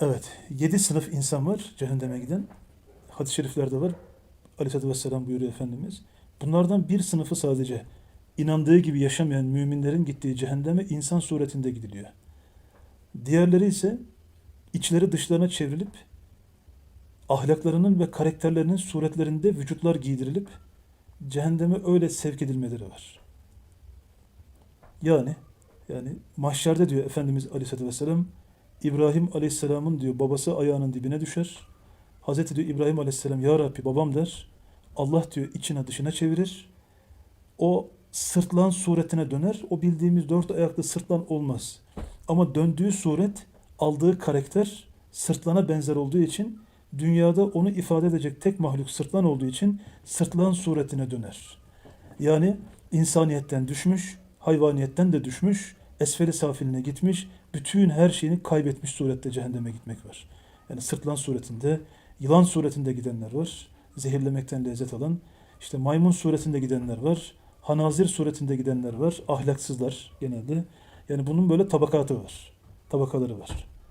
Evet, yedi sınıf insan var cehenneme giden. Hadis-i şeriflerde var. Aleyhisselatü Vesselam buyuruyor Efendimiz. Bunlardan bir sınıfı sadece inandığı gibi yaşamayan müminlerin gittiği cehenneme insan suretinde gidiliyor. Diğerleri ise içleri dışlarına çevrilip ahlaklarının ve karakterlerinin suretlerinde vücutlar giydirilip cehenneme öyle sevk edilmeleri var. Yani yani mahşerde diyor Efendimiz Aleyhisselatü Vesselam İbrahim Aleyhisselam'ın diyor babası ayağının dibine düşer. Hazreti diyor İbrahim Aleyhisselam Ya Rabbi babam der. Allah diyor içine dışına çevirir. O sırtlan suretine döner. O bildiğimiz dört ayaklı sırtlan olmaz. Ama döndüğü suret aldığı karakter sırtlana benzer olduğu için dünyada onu ifade edecek tek mahluk sırtlan olduğu için sırtlan suretine döner. Yani insaniyetten düşmüş, hayvaniyetten de düşmüş, esferi safiline gitmiş, bütün her şeyini kaybetmiş surette cehenneme gitmek var. Yani sırtlan suretinde, yılan suretinde gidenler var. Zehirlemekten lezzet alan. işte maymun suretinde gidenler var. Hanazir suretinde gidenler var. Ahlaksızlar genelde. Yani bunun böyle tabakatı var. Tabakaları var.